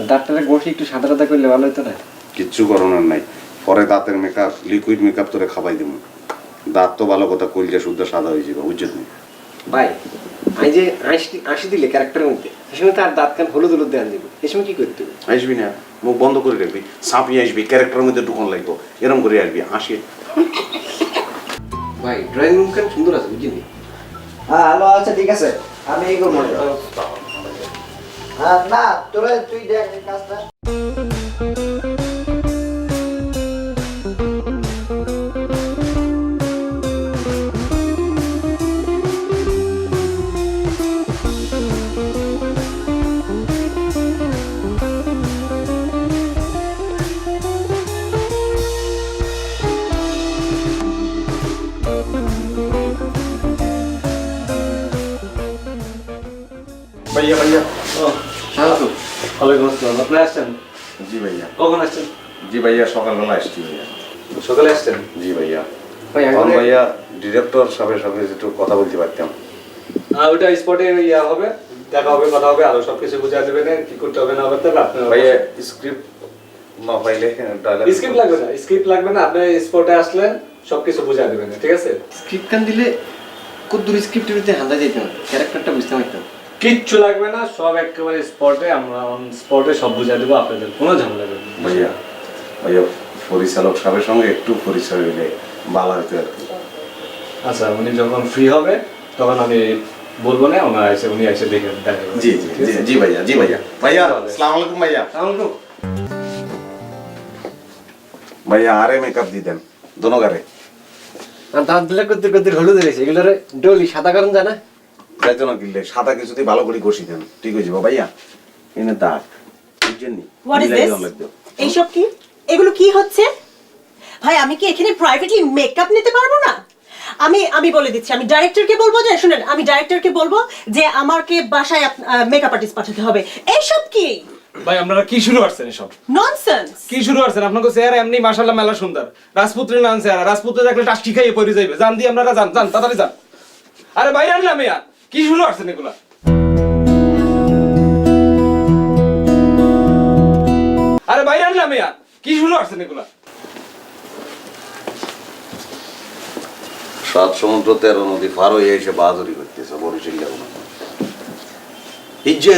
দাঁতটারে ঘষি একটু সাদা সাদা করলে ভালো হতো না? কিচ্ছু করণের নাই। পরে দাঁতের মেকআপ লিকুইড মেকআপ তোরে খাবাই দিব দাঁত তো ভালো কথা কইলে শুদ্ধ সাদা হয়ে যাবে বুঝছিস নি? ভাই আমি যে আঁশি আঁশি দিলে ক্যারেক্টারের মধ্যে সে সময় তার দাঁত কান হলুদ হলুদ দেন দিব এই সময় কি করতে হবে? আসবি না মুখ বন্ধ করে রাখবি সাপিয়ে আসবি ক্যারেক্টারের মধ্যে ঢুকন লাগবো এরম করে আসবি হাসি। ভাই ড্রয়িং রুম কান সুন্দর আছে বুঝিনি হ্যাঁ হ্যালো আচ্ছা ঠিক আছে। আমি এই করব। হ্যাঁ না তোরা তুই দেখ এই কাজটা ভাইয়া ভাইয়া হ্যাঁ তো ওয়ালাইকুম আসসালাম। আপনি আসছেন? জি ভাইয়া। কখন আসছেন? জি ভাইয়া সকালবেলা আসছি ভাইয়া। সকালে আসছেন? জি ভাইয়া। এখন ভাইয়া ডিরেক্টর সাহেবের সঙ্গে একটু কথা বলতে পারতাম। ওইটা স্পটে ইয়া হবে দেখা হবে কথা হবে আরও সবকিছু বুঝা দেবে না কি করতে হবে না হবে আপনার ভাইয়া স্ক্রিপ্ট না পাইলে স্ক্রিপ্ট লাগবে না স্ক্রিপ্ট লাগবে না আপনি স্পটে আসলেন সবকিছু বুঝা দেবেন ঠিক আছে? স্ক্রিপ্ট কান দিলে? কদ্দুর স্ক্রিপ্টের ভিতরে হান্দা যেত না ক্যারেক্টারটা বুঝতে পারতাম। কিচ্ছু লাগবে না সব একেবারে স্পটে আমরা অন স্পটে সব বুঝা দেবো আপনাদের কোনো ঝামেলা লাগবে না ভাইয়া ভাইয়া পরিচালক সাহেবের সঙ্গে একটু পরিচয় হইলে ভালো হতো আর কি। আচ্ছা উনি যখন ফ্রি হবে তখন আমি বলব না ওনার এসে উনি এসে দেখে দেখে জি জি জি জি ভাইয়া জি ভাইয়া। ভাইয়া আসসালামু আলাইকুম ভাইয়া। তাহলে ভাইয়া আরে মেকআপ দিয়ে দেন দোনো গারে আর দাঁত দিলে কদ্দুর কদ্দুর হলুদ হয়েছে এগুলোরে ডলি সাদা কারণ জানা যাইতো না কিনলে সাদা কিছু দিয়ে ভালো করে ঘষি দেন। ঠিক হয়ে যাব ভাইয়া? এনে দাগ। এইসব কি? এগুলো কি হচ্ছে? ভাই আমি কি এখানে প্রাইভেটলি মেকআপ নিতে পারব না? আমি আমি বলে দিচ্ছি আমি ডাইরেক্টরকে বলব যে শুনেন আমি ডাইরেক্টরকে বলব যে আমাকে বাসায় মেকআপ আর্টিস্ট পাঠাতে হবে। এইসব কি? ভাই আপনারা কি শুরু করছেন এসব? ননসেন্স কি শুরু করছেন? আপনাকে চেহারা এমনি মাশাল্লাহ মেলা সুন্দর। রাজপুত্রের নাম চেহারা। রাজপুত্র দেখলে টাস্টি খাইয়ে পড়ে যাইবে। জান দিয়ে আপনারা যান যান তাড়াতাড়ি যান। আরে আর না মেয়া। কি শুরু করছেন এগুলা? আরে আর না মেয়া, কি শুরু করছেন এগুলা? সাত সমুদ্র তেরো নদী এসে করতেছে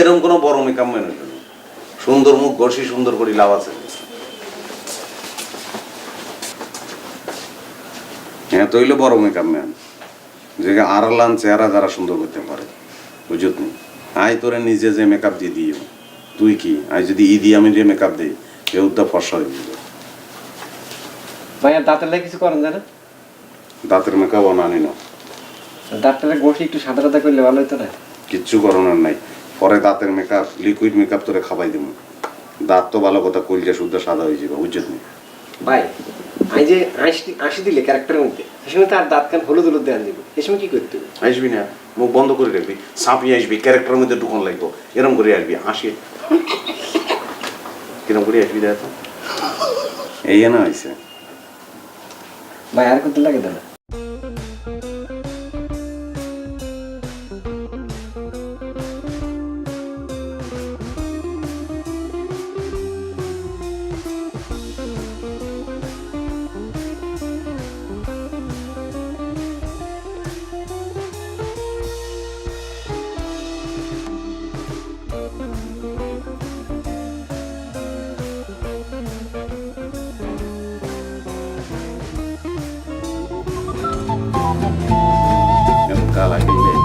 এরকম কোনো বড় মেকআপ মেনে। সুন্দর মুখ, ঘষি সুন্দর করে লাভ আছে। হ্যাঁ তৈলে বড় মেকআপ ম্যান যে আড়ালান চেহারা যারা সুন্দর করতে পারে বুঝত নি আই তোরে নিজে যে মেকআপ দিয়ে দিও। তুই কি? আই যদি ই দিয়ে আমি যে মেকআপ দিই কেউ তো ফর্সা হয়ে যাবে। ভাই আর দাঁতের লাগে কিছু করেন জানা দাঁতের মেকআপ আনি না দাঁতটারে ঘষি একটু সাদা সাদা করলে ভালো হতো না? কিচ্ছু করণের নাই। পরে দাঁতের মেকআপ লিকুইড মেকআপ তোরে খাবাই দিব দাঁত তো ভালো কথা কইলে শুদ্ধ সাদা হয়ে যাবে বুঝছিস নি ভাই আমি যে আঁশি আঁশি দিলে ক্যারেক্টারের মধ্যে সে সময় তার দাঁত কান হলুদ হলুদ দেন দিব সময় কি করতে হবে? আসবি না মুখ বন্ধ করে রাখবি সাপি আসবি ক্যারেক্টারের মধ্যে ঢুকন লাগবো এরম করে আসবি হাসি। কিরম করে আসবি দেখ। এই না হয়েছে ভাই আর করতে লাগে দাদা แล้วมันก็อะไรเรื่